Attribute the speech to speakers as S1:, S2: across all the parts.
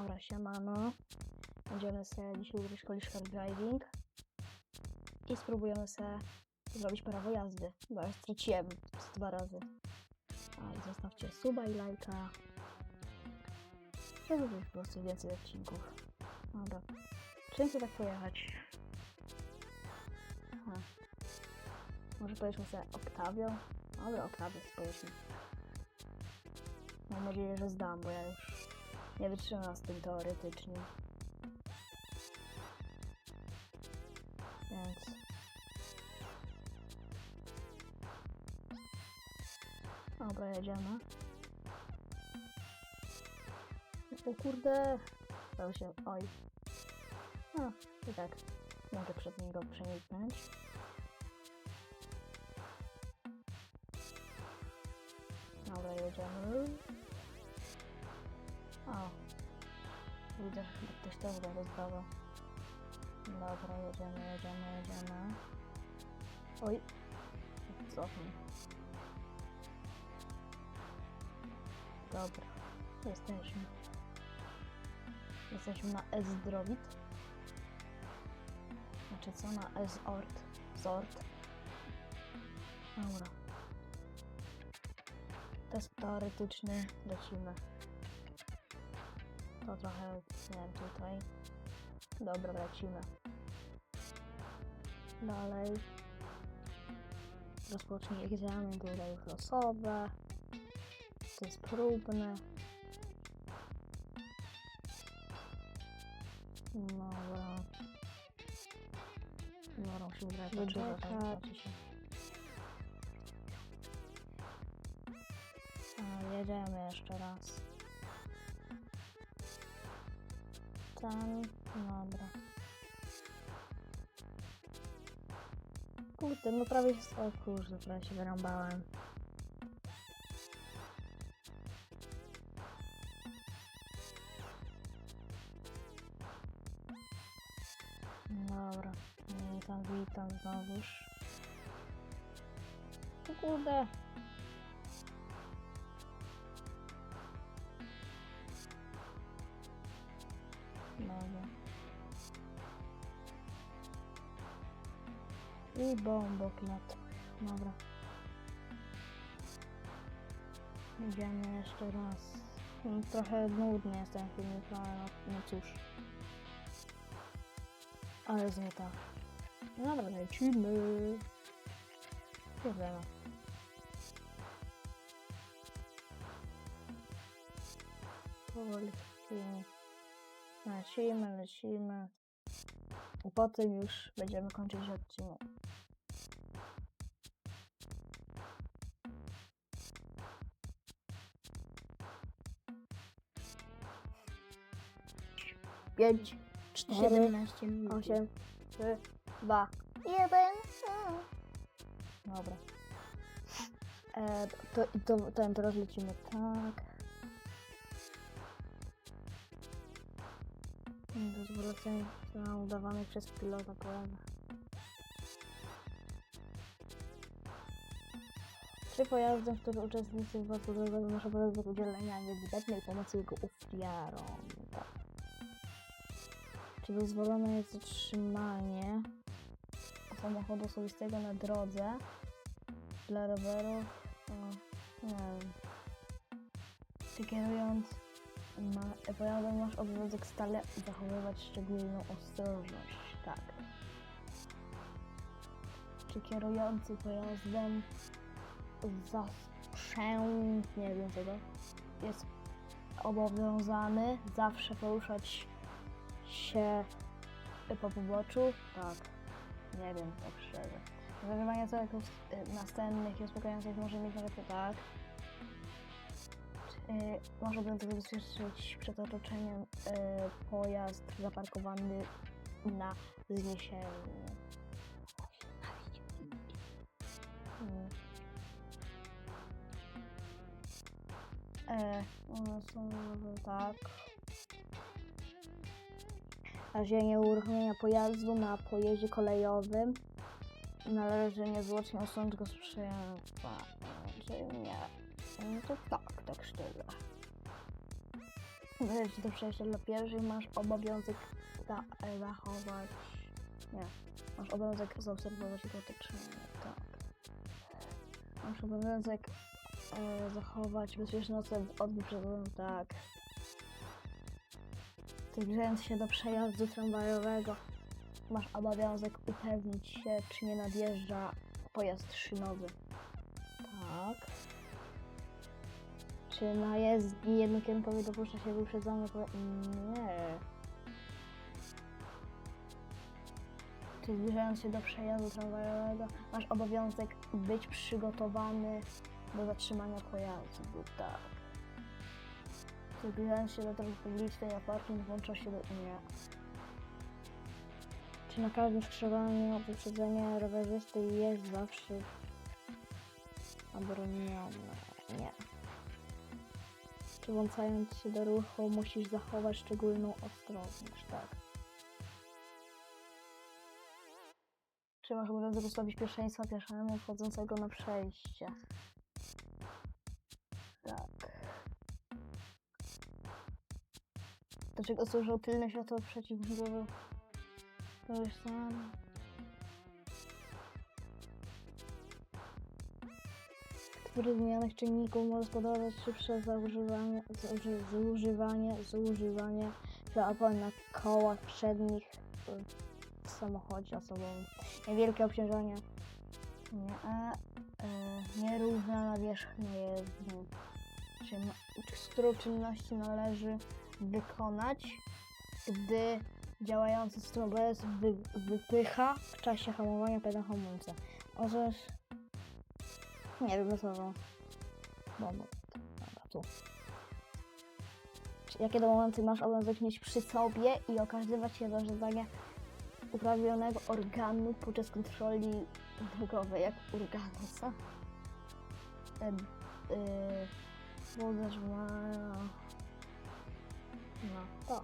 S1: Dobra, siemano. Będziemy sobie dzisiaj uczyć Koliszkar Driving. I spróbujemy sobie zrobić prawo jazdy, bo ja straciłem dwa razy. A i zostawcie suba i lajka. Żeby po prostu więcej odcinków. Dobra. Czym chcę tak pojechać? Aha. Może pojedźmy sobie Oktawią? Dobra, Oktawię pojedźmy. Mam nadzieję, że zdam, bo ja już nie wytrzymam z tym teoretycznie. Więc... Dobra, jedziemy. O kurde! Stało się... Oj. No, i tak. Mogę przed niego przeniknąć. Dobra, jedziemy. O. Widzę, że ktoś też go rozdawał. Dobra, jedziemy, jedziemy, jedziemy. Oj. Cofnij. Dobra. Jesteśmy. Jesteśmy na S-Drowit. Znaczy co? Na S-Ort. Zort. Dobra. Test teoretyczny. Lecimy. To trochę, wiem, tutaj. Dobra, lecimy. Dalej. Rozpocznij egzamin, tutaj już losowe. To jest próbne. Dobra. Dobra, musimy grać jedziemy jeszcze raz. Tam, dobra. Kurde, no prawie się... O kurde, prawie się wyrąbałem. Dobra, witam, witam znowuż. O kurde. I bomboklat. Dobra. Idziemy jeszcze raz. Mm, Trochę nudny jest ten filmik, no ale no, no cóż. Ale z nie tak. Dobra, lecimy. Problema. Powoli. Lecimy, lecimy. I potem już będziemy kończyć odcinek. Pięć, cztery,
S2: 17 minut.
S1: osiem, trzy, dwa, jeden. Dobra. E, to, to, to, teraz lecimy tak. Rozwrócenie na udawanej przez pilota polega. Czy pojazdem, w którym uczestnicy wypadku drogowego muszą obowiązek udzielenia niezbędnej pomocy jego ofiarom? Czy dozwolone jest zatrzymanie samochodu osobistego na drodze dla rowerów? O, nie wiem. Czy kierując ma, pojazdem masz obowiązek stale zachowywać szczególną ostrożność? Tak. Czy kierujący pojazdem zasprzęt, nie wiem czego, jest obowiązany zawsze poruszać się po poboczu? Tak. Nie wiem, tak szczerze. Wykrywanie celów y, następnych i uspokajających może mieć nawet tak. Y, może obowiązek zabezpieczyć przed otoczeniem y, pojazd zaparkowany na zniesieniu. Mm. E, one są może tak. Razienie uruchomienia pojazdu na pojeździe kolejowym należy niezwłocznie usunąć go z sprzęta. Czy nie? No to tak, tak szczerze. Wreszcie do przejścia dla pieszych masz obowiązek za, zachować. Nie. Masz obowiązek zaobserwować ich otoczenie. Tak. Masz obowiązek e, zachować bezpieczny odstęp od wyprzedzenia. Tak. Zbliżając się do przejazdu tramwajowego, masz obowiązek upewnić się, czy nie nadjeżdża pojazd szynowy. Tak. Czy na jezdni jednokierunkowej dopuszcza się wyprzedzanie po... Nie. Czy zbliżając się do przejazdu tramwajowego, masz obowiązek być przygotowany do zatrzymania pojazdu. Tak. Zbliżając się do drogi publicznej, a parking włącza się do... Nie. Czy na każdym skrzyżowaniu wyprzedzenie rowerzysty jest zawsze obronione? Nie. Czy włączając się do ruchu musisz zachować szczególną ostrożność? Tak. Czy masz obowiązek ustawić pierwszeństwa pieszemu wchodzącego na przejście? Tak. Do czego służą tylne światło przeciwbólowe? To już sam. Który z zmienionych czynników może spowodować szybsze zużywanie, zuży, zużywanie, zużywanie opon na kołach przednich y, w samochodzie osobowym. Niewielkie obciążenie. Nie, e, e, nierówna nawierzchnia jezdni. Czy, z którą czynności należy wykonać, gdy działający ABS wy, wypycha w czasie hamowania pedał hamulca. Możesz... Nie wiem, słowo. Dobra, dobra, tu. Jakie do momenty masz obowiązek mieć przy sobie i okazywać się do żądania uprawnionego organu podczas kontroli drogowej, jak organu, co? E, e. No, to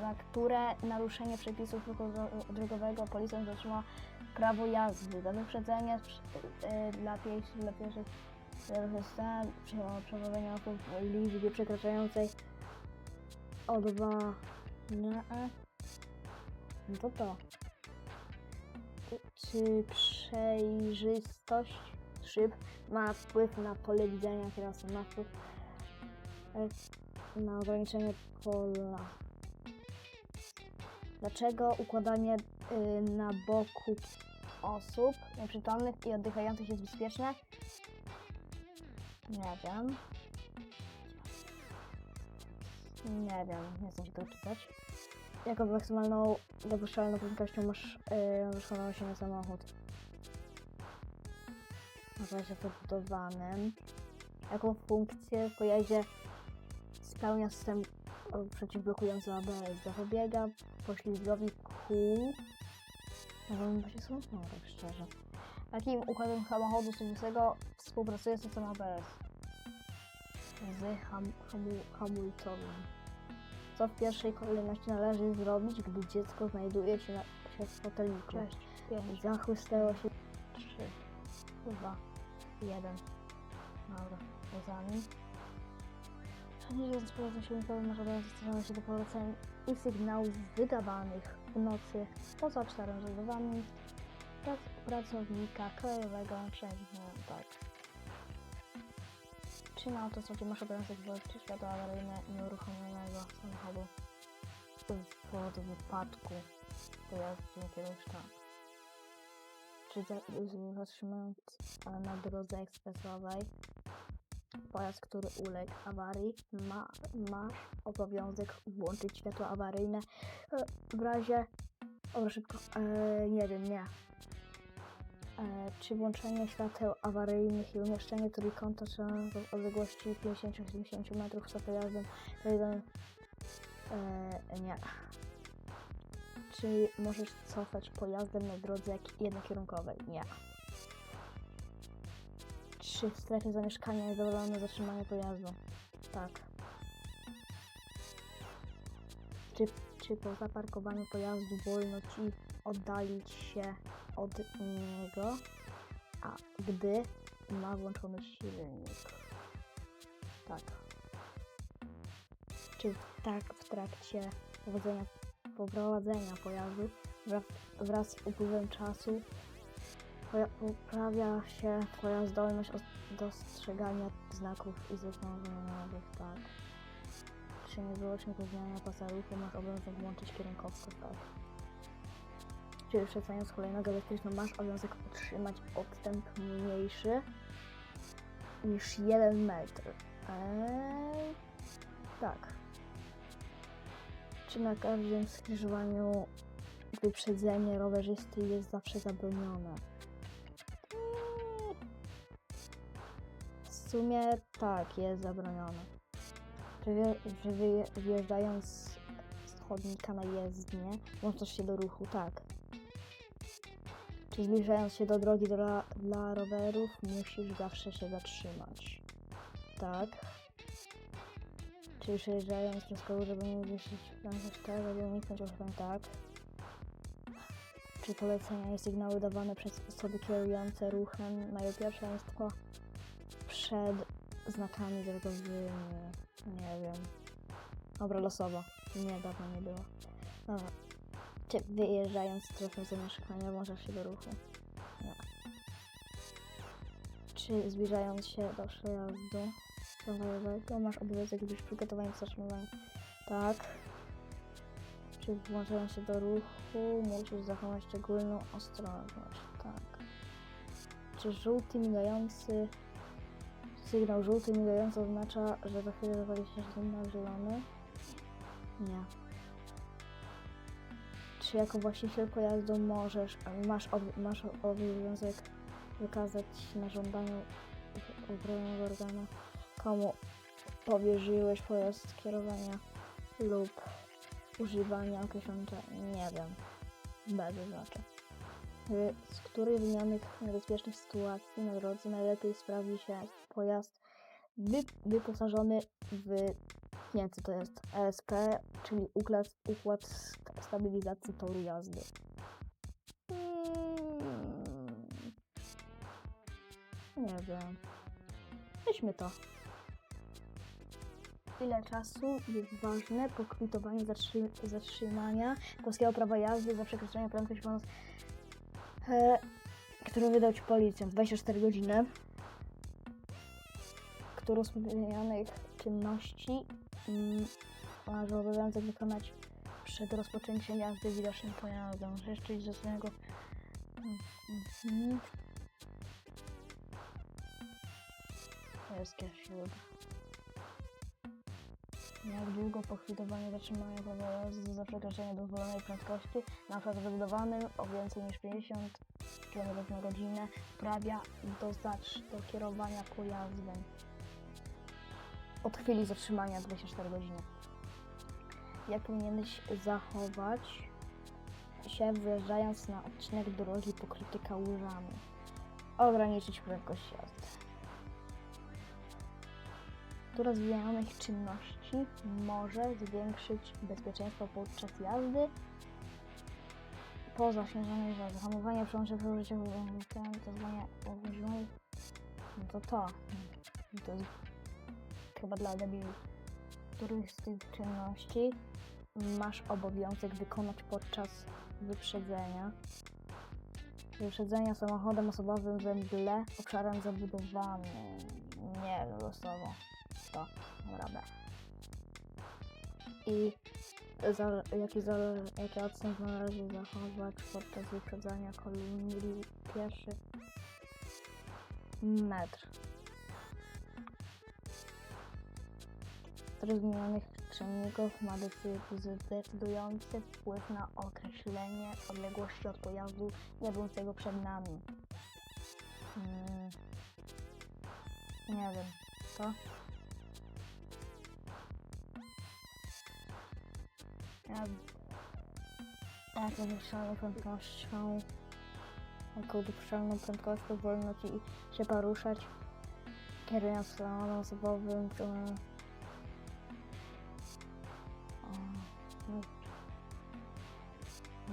S1: za które naruszenie przepisów ruchu dro- drogowego policjant zatrzyma prawo jazdy. Za wyprzedzenie y, dla pieszych, dla pieszych przewożenia osób w liczbie przekraczającej o dwa no to to. Czy przejrzystość szyb ma wpływ na pole widzenia kierowcy? Na ograniczenie pola. Dlaczego układanie y, na boku osób nieprzytomnych i oddychających jest bezpieczne? Nie wiem. Nie wiem, nie chcę się tego czytać. Jaką maksymalną dopuszczalną prędkością masz yy, się na samochód? Na razie podbudowanym. Jaką funkcję w pojeździe spełnia system przeciwblokujący ABS? Zapobiega poślizgowi kół. Może bym się smutno, tak szczerze. Jakim układem samochodu serwisowego współpracuje system ABS? Z ham, hamu, hamulcowym. Co w pierwszej kolejności należy zrobić, gdy dziecko znajduje się, na, się w foteliku? 6, 5, zachłysnęło się 3, 2, 1. Dobra, pozami. Przenieśli pojazdu silnikowym może zastosować się do poleceń i sygnałów wydawanych w nocy poza zabudowanym przez pracownika krajowego. Tak. Czy na autostradzie masz obowiązek włączyć światło awaryjne nieuruchomionego samochodu w powodu wypadku pojazdu tam? Czy za- zatrzymując na drodze ekspresowej pojazd, który uległ awarii, ma, masz obowiązek włączyć światło awaryjne e, w razie... O, szybko. E, nie wiem, nie. E, czy włączenie świateł awaryjnych i umieszczenie trójkąta w odległości 50-70 metrów za pojazdem to jeden... E, nie. Czy możesz cofać pojazdem na drodze jednokierunkowej? Nie. Czy w strefie zamieszkania jest dozwolone zatrzymanie pojazdu? Tak. Czy, czy po zaparkowaniu pojazdu wolno ci oddalić się od niego, a gdy ma włączony silnik? Tak. czy tak w trakcie prowadzenia, poprowadzenia pojazdu wraz, wraz z upływem czasu poprawia się Twoja zdolność os- dostrzegania znaków i zaznaczenia nowych, tak. Czy niezwłocznie po zmianie pasa ruchu masz obowiązek włączyć kierunkowskaz, tak. Czy wyprzedzając kolejnego elektryczną masz obowiązek utrzymać odstęp mniejszy niż 1 metr. Eee, tak. Czy na każdym skrzyżowaniu wyprzedzenie rowerzysty jest zawsze zabronione? W sumie tak, jest zabronione. Czy wy, wjeżdżając z chodnika na jezdnię, włączasz się do ruchu? Tak. Czy zbliżając się do drogi dla, dla rowerów, musisz zawsze się zatrzymać? Tak. Czy przejeżdżając przez koło, żeby nie wieścić w 4, żeby uniknąć ochrony? Tak. Czy polecenia i sygnały dawane przez osoby kierujące ruchem mają pierwszeństwo przed znakami drogowymi? Nie wiem. Dobra, losowa. Nie, dawno nie było. Dobra. Czy wyjeżdżając strefy zamieszkania włączasz się do ruchu? Nie. Czy zbliżając się do przejazdu tramwajowego masz obowiązek być przygotowany do zatrzymywania? Tak. Czy włączając się do ruchu musisz zachować szczególną ostrożność? Tak. Czy żółty migający sygnał żółty migający oznacza, że za chwilę zawali się sygnał zielony? Nie. Czy jako właściciel pojazdu możesz, masz, ob, masz obowiązek wykazać na żądaniu uprawnionego organu, komu powierzyłeś pojazd kierowania lub używania określonego, nie wiem, bez znaczy. Z której wymienionych niebezpiecznych sytuacji na drodze najlepiej sprawdzi się pojazd wy, wyposażony w nie wiem co to jest ESP, czyli układ, układ st- stabilizacji toru jazdy. Mm, Nie wiem. Weźmy to. Ile czasu jest ważne po kwitowaniu zatrzy zatrzymania polskiego prawa jazdy za przekroczenie prędkości ponad e, które wydał Ci policjant? 24 godziny. Którą z wymienionych czynności masz obowiązek wykonać przed rozpoczęciem jazdy widocznym pojazdem. Jeszcze ze swojego... Jest ślub. Jak długo po kwitowaniu zatrzymania prawa jazdy za przekroczenie dozwolonej prędkości na przykład o więcej niż 50 km na godzinę wprawia do, do kierowania pojazdem od chwili zatrzymania 24 godziny. Jak powinieneś zachować się wjeżdżając na odcinek drogi pokryty kałużami? Ograniczyć prędkość jazdy. Z wymienionych czynności może zwiększyć bezpieczeństwo podczas jazdy? Po zaśnieżonej drodze. Hamowanie, przełącze, przeżycie. No to to. To jest chyba dla debilów. Których z tych czynności masz obowiązek wykonać podczas wyprzedzenia? Wyprzedzenia samochodem osobowym we mgle obszarem zabudowanym. Nie, losowo. To, dobra. I za, jaki, za, jaki odstęp należy zachować podczas wyprzedzania kolumny pieszy? Metr. Który z wymienionych czynników ma decy- decydujący wpływ na określenie odległości od pojazdu jadącego przed nami? Hmm. Nie wiem. To? Ja... Jaką dopuszczalną prędkością jaką dopuszczalną prędkością wolno ci się poruszać kierując samochodem osobowym czy...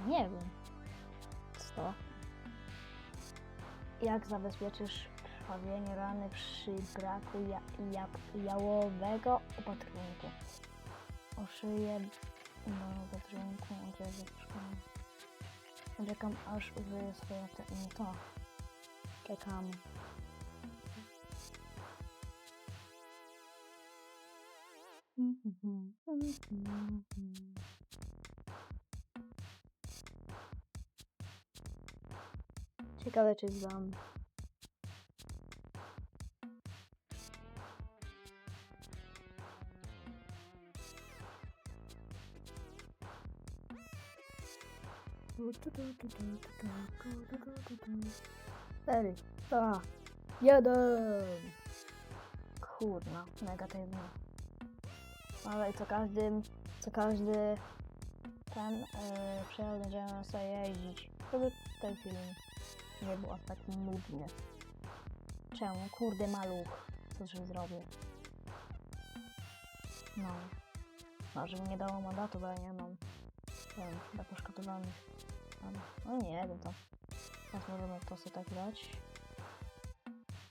S1: Nie wiem. Co? Jak zabezpieczysz krwawienie rany przy braku ja, ja, jałowego opatrunku? przyje do drinku, gdzie zaczekam. Czekam aż użyję swoje te, no to. Czekam. Ciekawe czy znam. Cztery, dwa, jeden. Kurna, negatywnie. Ale co każdym, co każdy ten yy, przejazd będziemy sobie jeździć. Żeby ten film nie był aż tak nudny. Czemu? Kurde maluch. Co że zrobię? No. No, żeby nie dało mandatu, bo ja nie mam. Nie wiem, chyba poszkodowanych. No nie wiem to. Teraz możemy to sobie tak grać.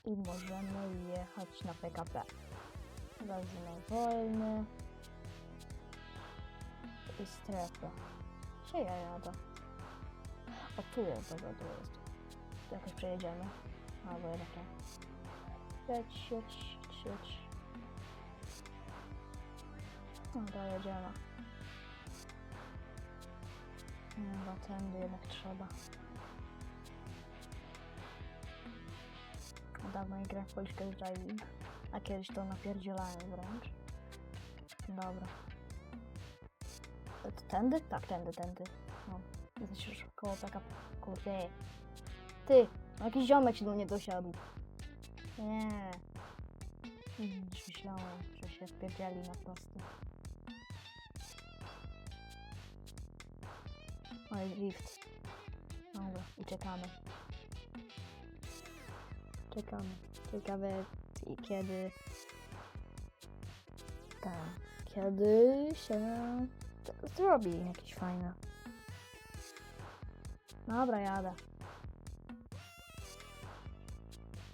S1: I możemy jechać na PKP. Wezmę wolny. I strefę. Gdzie ja jadę? O tu jest, dobra, tu jest. Jakoś przejedziemy. Albo jednak nie. Jedź, jedź, jedź, jedź. Dobra, jedziemy. Chyba tędy jednak trzeba. Dawno nie grałem w Policzkę Driving. A kiedyś to napierdzielałem wręcz. Dobra. Tędy? Tak, tędy, tędy. No. Jesteś już koło taka... Kurde. Ty! no Jakiś ziomek się do mnie dosiadł. Nie. Już myślałem, że się wpierdzieli na prostu. Oj, lift. Dobra, i czekamy. Ciekawe kiedy... Tak. Kiedy się zrobi jakieś fajne. Dobra, jadę.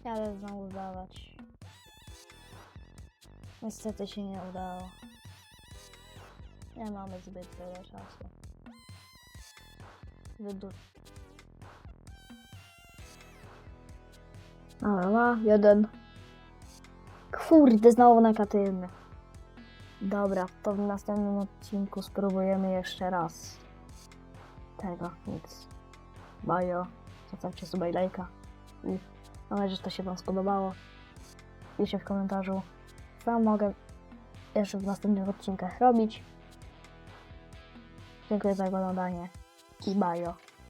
S1: Jadę znowu zdawać. Niestety się nie udało. Nie mamy zbyt wiele czasu. Wydu... Dobra, ma jeden. Kurde, znowu negatywny. Dobra, to w następnym odcinku spróbujemy jeszcze raz. Tego, nic. Bajo, zostawcie i lajka. I mam nadzieję, że to się Wam spodobało. Piszcie w komentarzu, co mogę jeszcze w następnych odcinkach robić. Dziękuję za oglądanie i bajo.